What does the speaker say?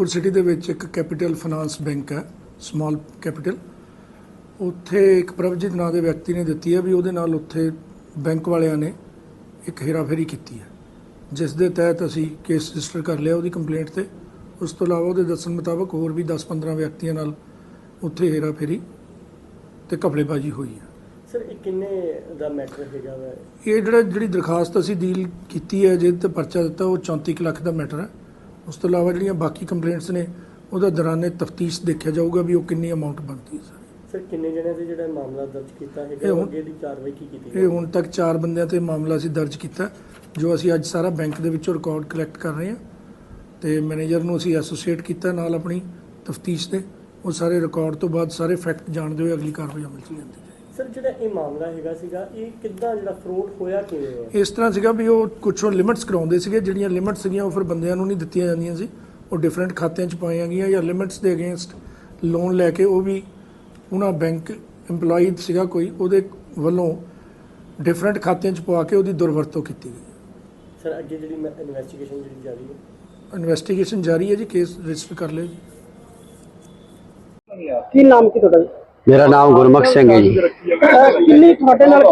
Firozpur city ਦੇ ਵਿੱਚ ਇੱਕ ਕੈਪੀਟਲ ਫਾਈਨਾਂਸ ਬੈਂਕ ਹੈ ਸਮਾਲ ਕੈਪੀਟਲ ਉੱਥੇ ਇੱਕ ਪ੍ਰਭਜੀਤ ਨਾਂ ਦੇ ਵਿਅਕਤੀ ਨੇ ਦਿੱਤੀ ਹੈ ਵੀ ਉਹਦੇ ਨਾਲ ਉੱਥੇ ਬੈਂਕ ਵਾਲਿਆਂ ਨੇ ਇੱਕ ਹੇਰਾਫੇਰੀ ਕੀਤੀ ਹੈ। ਜਿਸ ਦੇ ਤਹਿਤ ਅਸੀਂ ਕੇਸ ਰਜਿਸਟਰ ਕਰ ਲਿਆ ਉਹਦੀ ਕੰਪਲੇਂਟ ਤੇ। ਉਸ ਤੋਂ ਇਲਾਵਾ ਉਹਦੇ ਦੱਸਣ ਮੁਤਾਬਕ ਹੋਰ ਵੀ 10-15 ਵਿਅਕਤੀਆਂ ਨਾਲ ਉੱਥੇ ਹੇਰਾਫੇਰੀ ਤੇ ਕਪੜੇਬਾਜ਼ੀ ਹੋਈ ਹੈ। ਸਰ ਇਹ ਕਿੰਨੇ ਦਾ ਮੈਟਰ ਹੈਗਾ ਵਾ? ਇਹ ਜਿਹੜਾ ਜਿਹੜੀ ਦਰਖਾਸਤ ਅਸੀਂ ਡੀਲ ਕੀਤੀ ਹੈ ਜਿਹਦੇ ਤੇ ਪਰਚਾ ਦਿੱਤਾ ਉਹ 34 ਕੁ ਲੱਖ ਦਾ ਮੈਟਰ ਹੈ। ਉਸ ਤੋਂ ਇਲਾਵਾ ਜਿਹੜੀਆਂ ਬਾਕੀ ਕੰਪਲੇਂਟਸ ਨੇ ਉਹਦਾ ਦੌਰਾਨੇ ਤਫਤੀਸ਼ ਦੇਖਿਆ ਜਾਊਗਾ ਵੀ ਉਹ ਕਿੰਨੀ ਅਮਾਉਂਟ ਬਣਦੀ ਹੈ ਸਰ। ਸਰ ਕਿੰਨੇ ਜਣਿਆਂ ਤੇ ਜਿਹੜਾ ਮਾਮਲਾ ਦਰਜ ਕੀਤਾ ਇਹ ਹੈਗਾ ਹੁਣ- ਅੱਗੇ ਦੀ ਕਾਰਵਾਈ ਕੀ ਕੀਤੀ ਇਹ ਹੁਣ ਤੱਕ ਚਾਰ ਬੰਦਿਆਂ ਤੇ ਮਾਮਲਾ ਅਸੀਂ ਦਰਜ ਕੀਤਾ ਜੋ ਅਸੀਂ ਅੱਜ ਸਾਰਾ ਬੈਂਕ ਦੇ ਵਿੱਚੋਂ ਰਿਕਾਰਡ ਕਲੈਕਟ ਕਰ ਰਹੇ ਹਾਂ। ਤੇ ਮੈਨੇਜਰ ਨੂੰ ਅਸੀਂ ਐਸੋਸੀਏਟ ਕੀਤਾ ਨਾਲ ਆਪਣੀ ਤਫਤੀਸ਼ ਦੇ ਉਹ ਸਾਰੇ ਰਿਕਾਰਡ ਤੋਂ ਬਾਅਦ ਸਾਰੇ ਫੈਕਟ ਜਾਣਦੇ ਹੋਏ ਅਗਲੀ ਕਾਰਵਾਈ ਅਮਲ 'ਚ ਲਿਆਂਦੀ ਜਾਏਗੀ ਸਰ ਜਿਹੜਾ ਇਹ ਮਾਮਲਾ ਹੈਗਾ ਸੀਗਾ ਇਹ ਕਿੱਦਾਂ ਜਿਹੜਾ ਫਰੋਡ ਹੋਇਆ ਕਿਵੇਂ ਹੈ ਇਸ ਤਰ੍ਹਾਂ ਸੀਗਾ ਵੀ ਉਹ ਕੁਛ ਲਿਮਿਟਸ ਕਰਾਉਂਦੇ ਸੀਗੇ ਜਿਹੜੀਆਂ ਲਿਮਿਟਸ ਸੀਗੀਆਂ ਉਹ ਫਿਰ ਬੰਦਿਆਂ ਨੂੰ ਨਹੀਂ ਦਿੱਤੀਆਂ ਜਾਂਦੀਆਂ ਸੀ। ਉਹ ਡਿਫਰੈਂਟ ਖਾਤਿਆਂ 'ਚ ਪਾਈਆਂ ਗਈਆਂ ਜਾਂ ਲਿਮਿਟਸ ਦੇ ਅਗੇਂਸਟ ਲੋਨ ਲੈ ਕੇ ਉਹ ਵੀ ਉਹਨਾਂ ਬੈਂਕ EMPLOYEE ਸੀਗਾ ਕੋਈ ਉਹਦੇ ਵੱਲੋਂ ਡਿਫਰੈਂਟ ਖਾਤਿਆਂ 'ਚ ਪਵਾ ਕੇ ਉਹਦੀ ਦੁਰਵਰਤੋਂ ਕੀਤੀ ਗਈ। ਸਰ ਅੱਗੇ ਜਿਹੜੀ ਇਨਵੈਸਟੀਗੇਸ਼ਨ ਜਿਹੜੀ ਜਾਰੀ ਹੈ? ਇਨਵੈਸਟੀਗੇਸ਼ਨ ਜਾਰੀ ਹੈ ਜੀ ਕੇਸ ਰਜਿਸਟਰ ਕਰ ਲਿਆ ਜੀ। ਕੀ ਨਾਮ ਕੀ ਤੁਹਾਡਾ ਜੀ? ਮੇਰਾ ਨਾਮ ਗੁਰਮੁਖ ਸਿੰਘ ਹੈ ਜੀ। ਕਿੰਨੀ ਤੁਹਾਡੇ ਨਾਲ